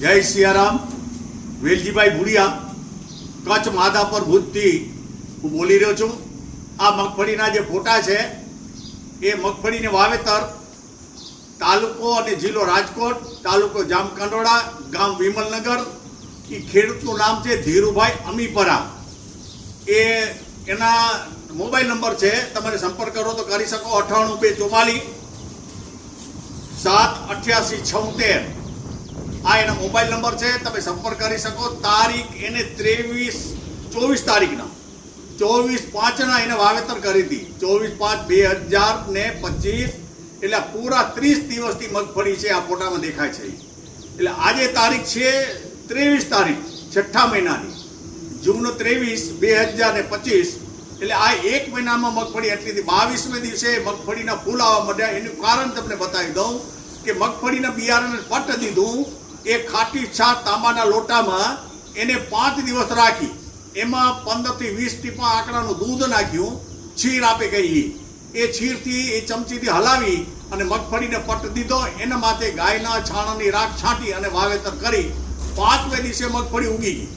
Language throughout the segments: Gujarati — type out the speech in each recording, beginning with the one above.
જય સિયારામ. વેલજીભાઈ ભુડિયા, કચ્છ માધાપર ભુજથી હું બોલી રહ્યો છું. આ મગફળીના જે ફોટા છે, એ મગફળીને વાવેતર તાલુકો અને જિલ્લો રાજકોટ, તાલુકો જામકંડોળા, ગામ વિમલનગર એ ખેડૂતનું નામ છે ધીરુભાઈ અમીપરા. એ એના મોબાઈલ નંબર છે, તમારે સંપર્ક કરો તો કરી શકો. અઠ્ઠાણું બે ચોમાલીસ, સાત અઠ્યાસી છોતેર. આ એનો મોબાઈલ નંબર છે, તમે સંપર્ક કરી શકો. તારીખ એને ત્રેવીસ, ચોવીસ તારીખના. ચોવીસ પાંચના એને વાવેતર કરી હતી. ચોવીસ પાંચ બે હજાર ને પચીસ. એટલે પૂરા ત્રીસ દિવસથી મગફળી છે, આ ફોટામાં દેખાય છે. એટલે આજે તારીખ છે, ત્રેવીસ તારીખ, છઠ્ઠા મહિનાની. જૂન ત્રેવીસ, બે હજાર ને પચીસ. એટલે આ એક મહિનામાં મગફળી એટલી હતી. બાવીસમે દિવસે મગફળીના ફૂલ આવવા માંડ્યા. એનું કારણ તમને બતાવી દઉં કે મગફળીના બિયારણને પટ દીધું. એ ખાટી છાશ તાંબાના લોટામાં એને પાંચ દિવસ રાખી, એમાં પંદરથી વીસ ટીપા આંકડાનું દૂધ નાખ્યું છીર આપે ગઈ એ છીરથી એ ચમચીથી હલાવી અને મગફળીને પટ દીધો, એના માથે ગાયના છાણાની રાખ છાંટી અને વાવેતર કરી પાંચમે દિવસે મગફળી ઉગી ગઈ.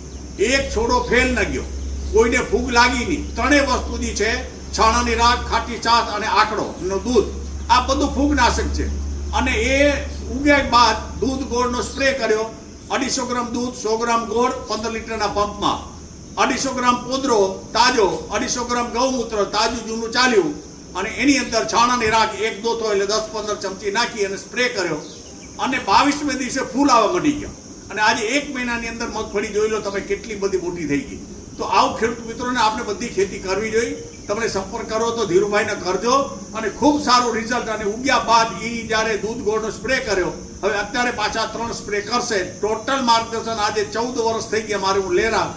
એક છોડો ફેલ ન ગયો. કોઈને ફૂગ લાગી નહીં. ત્રણેય વસ્તુની છે, છાણાની રાખ, ખાટી છાશ અને આંકડો નું દૂધ. આ બધું ફૂગનાશક છે. અને એ ઉગ્યા બાદ દૂધ ગોળનો સ્પ્રે કર્યો. અઢીસો ગ્રામ દૂધ, સો ગ્રામ ગોળ, પંદર લીટરના પંપમાં. અઢીસો ગ્રામ પોદરો તાજો, અઢીસો ગ્રામ ગૌમૂત્ર તાજું જૂનું ચાલ્યું. અને એની અંદર છાણાની રાખ એક દોથો એટલે દસ પંદર ચમચી નાખી અને સ્પ્રે કર્યો. અને બાવીસમે દિવસે ફૂલ આવવા મળી ગયા. અને આજે એક મહિનાની અંદર મગફળી જોઈ લો તમે કેટલી બધી મોટી થઈ ગઈ. તો આવું ખેડૂત મિત્રોને આપણે બધી ખેતી કરવી જોઈએ. તમને સંપર્ક કરો તો ધીરુભાઈને કરજો અને ખૂબ સારું રિઝલ્ટ અને ઉગ્યા બાદ એ જ્યારે દૂધ ગોળનો સ્પ્રે કર્યો, હવે અત્યારે પાછા ત્રણ સ્પ્રે કરશે. ટોટલ માર્ગદર્શન આજે ચૌદ વર્ષ થઈ ગયા મારે હું લેરા.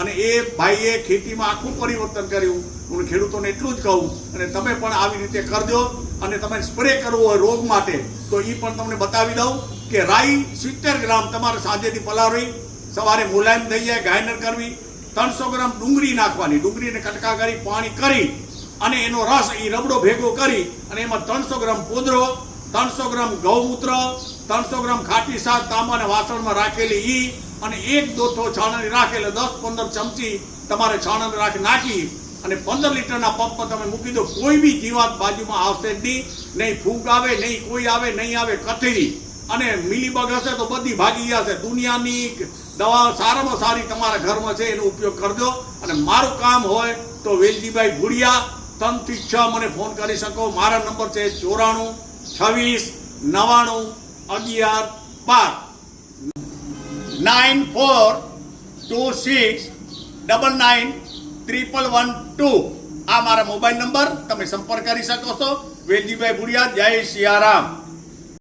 અને એ ભાઈએ ખેતીમાં આખું પરિવર્તન કર્યું. હું ખેડૂતોને એટલું જ કહું. અને તમે પણ આવી રીતે કરજો અને તમે સ્પ્રે કરવો હોય રોગ માટે, તો એ પણ તમને બતાવી દઉં કે રાઈ સિત્તેર ગ્રામ તમારે સાંજેથી પલાળવી, સવારે મુલાયમ થઈ જાય, ગાયનર કરવી ત્રણસો ગ્રામ ડુંગળી નાખવાની. ડુંગળીને કટકા કરી પાણી કરી અને એનો રસ એ રબડો ભેગો કરી અને એમાં ત્રણસો ગ્રામ પોદરો, ત્રણસો ગ્રામ ગૌમૂત્ર, ત્રણસો ગ્રામ ખાટી શાક, તાંબાના વાસણમાં રાખેલી ઈ અને એક દોથો છાણાની રાખે એટલે દસ પંદર ચમચી તમારે છાણાની રાખ નાખી અને પંદર લીટરના પંપમાં તમે મૂકી દો. કોઈ બી જીવાત બાજુમાં આવશે જ નહીં. નહીં ફૂગ આવે, નહીં કોઈ આવે, નહીં આવે કથેરી. અને મિલીબગ હશે તો બધી ભાગી જશે. દુનિયાની દવા સારામાં સારી તમારા ઘરમાં છે, એનો ઉપયોગ કરજો. અને મારું કામ હોય તો વેલજીભાઈ ભુડિયા, ત્રણથી છ મને ફોન કરી શકો. મારા નંબર છે ચોરાણું, છવ્વીસ, નવાણું, અગિયાર, બાર. Nine four two six double nine triple one two. આ મારા મોબાઈલ નંબર તમે સંપર્ક કરી શકો છો. વેલજીભાઈ ભુડિયા, જય સિયારામ.